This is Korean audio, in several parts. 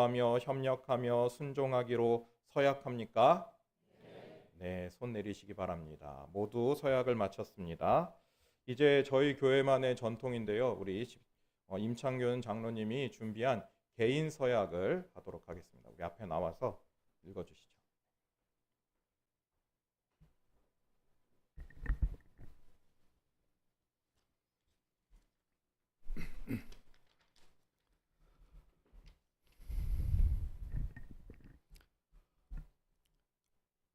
하며 협력하며 순종하기로 서약합니까? 네, 손 내리시기 바랍니다. 모두 서약을 마쳤습니다. 이제 저희 교회만의 전통인데요. 우리 어, 임창균 장로님이 준비한 개인 서약을 하도록 하겠습니다. 우리 앞에 나와서 읽어 주시죠.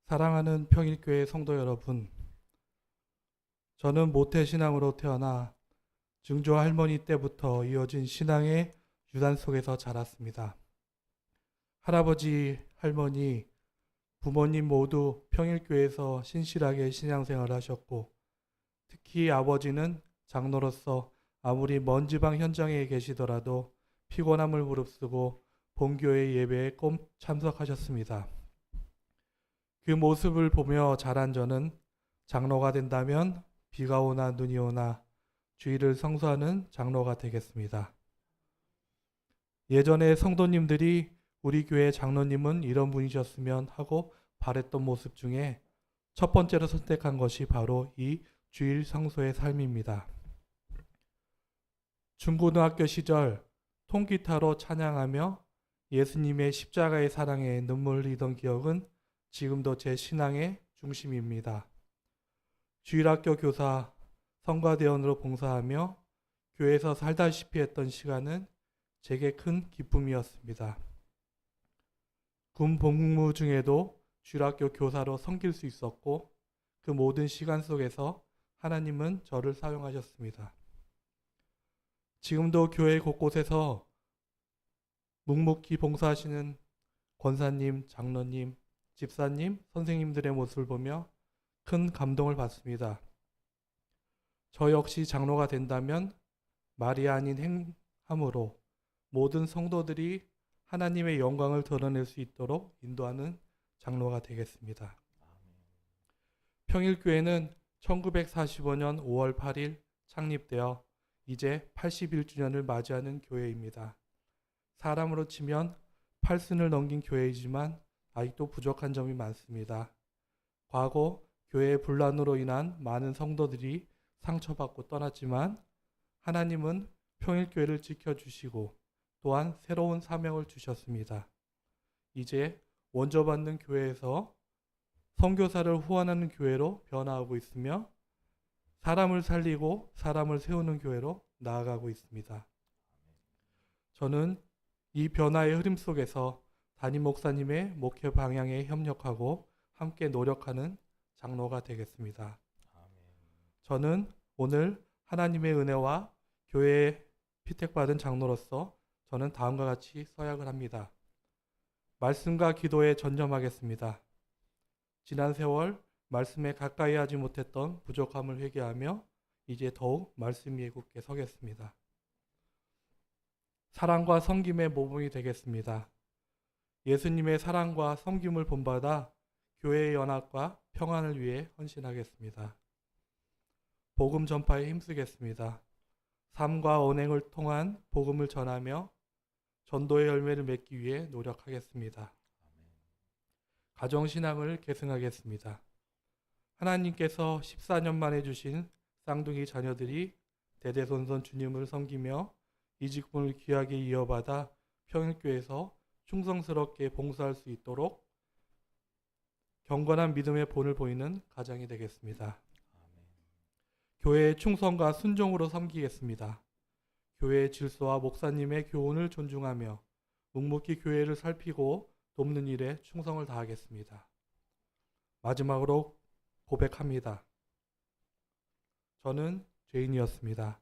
사랑하는 평일교회 성도 여러분, 저는 모태신앙으로 태어나 증조 할머니 때부터 이어진 신앙의 유단 속에서 자랐습니다. 할아버지, 할머니, 부모님 모두 평일교회에서 신실하게 신앙생활을 하셨고, 특히 아버지는 장로로서 아무리 먼 지방 현장에 계시더라도 피곤함을 무릅쓰고 본교회 예배에 꼭 참석하셨습니다. 그 모습을 보며 자란 저는 장로가 된다면 비가 오나 눈이 오나 주의를 성수하는 장로가 되겠습니다. 예전에 성도님들이 우리 교회 장로님은 이런 분이셨으면 하고 바랬던 모습 중에 첫 번째로 선택한 것이 바로 이 주일 성소의 삶입니다. 중고등학교 시절 통기타로 찬양하며 예수님의 십자가의 사랑에 눈물 흘리던 기억은 지금도 제 신앙의 중심입니다. 주일학교 교사, 성가대원으로 봉사하며 교회에서 살다시피 했던 시간은 제게 큰 기쁨이었습니다. 군 복무 중에도 주일학교 교사로 섬길 수 있었고 그 모든 시간 속에서 하나님은 저를 사용하셨습니다. 지금도 교회 곳곳에서 묵묵히 봉사하시는 권사님, 장로님, 집사님, 선생님들의 모습을 보며 큰 감동을 받습니다. 저 역시 장로가 된다면 말이 아닌 행함으로 모든 성도들이 하나님의 영광을 드러낼 수 있도록 인도하는 장로가 되겠습니다. 평일교회는 1945년 5월 8일 창립되어 이제 81주년을 맞이하는 교회입니다. 사람으로 치면 8순을 넘긴 교회이지만 아직도 부족한 점이 많습니다. 과거 교회의 분란으로 인한 많은 성도들이 상처받고 떠났지만 하나님은 평일교회를 지켜주시고 또한 새로운 사명을 주셨습니다. 이제 원조받는 교회에서 선교사를 후원하는 교회로 변화하고 있으며 사람을 살리고 사람을 세우는 교회로 나아가고 있습니다. 저는 이 변화의 흐름 속에서 담임 목사님의 목회 방향에 협력하고 함께 노력하는 장로가 되겠습니다. 저는 오늘 하나님의 은혜와 교회에 피택받은 장로로서 저는 다음과 같이 서약을 합니다. 말씀과 기도에 전념하겠습니다. 지난 세월 말씀에 가까이 하지 못했던 부족함을 회개하며 이제 더욱 말씀 위에 굳게 서겠습니다. 사랑과 섬김의 모범이 되겠습니다. 예수님의 사랑과 섬김을 본받아 교회의 연합과 평안을 위해 헌신하겠습니다. 복음 전파에 힘쓰겠습니다. 삶과 언행을 통한 복음을 전하며 전도의 열매를 맺기 위해 노력하겠습니다. 가정신앙을 계승하겠습니다. 하나님께서 14년 만에 주신 쌍둥이 자녀들이 대대손손 주님을 섬기며 이 직분을 귀하게 이어받아 평일교에서 충성스럽게 봉사할 수 있도록 경건한 믿음의 본을 보이는 가정이 되겠습니다. 교회의 충성과 순종으로 섬기겠습니다. 교회의 질서와 목사님의 교훈을 존중하며 묵묵히 교회를 살피고 돕는 일에 충성을 다하겠습니다. 마지막으로 고백합니다. 저는 죄인이었습니다.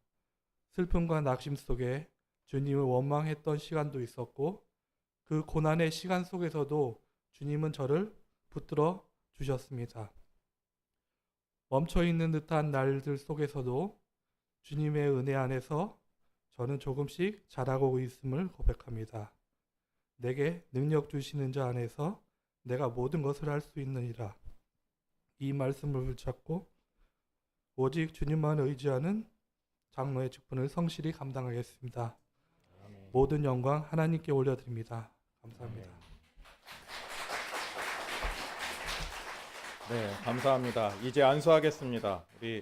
슬픔과 낙심 속에 주님을 원망했던 시간도 있었고 그 고난의 시간 속에서도 주님은 저를 붙들어 주셨습니다. 멈춰 있는 듯한 날들 속에서도 주님의 은혜 안에서 저는 조금씩 자라고 있음을 고백합니다. 내게 능력 주시는 자 안에서 내가 모든 것을 할 수 있느니라. 이 말씀을 붙잡고 오직 주님만 의지하는 장로의 직분을 성실히 감당하겠습니다. 모든 영광 하나님께 올려드립니다. 감사합니다. 네, 감사합니다. 이제 안수하겠습니다. 우리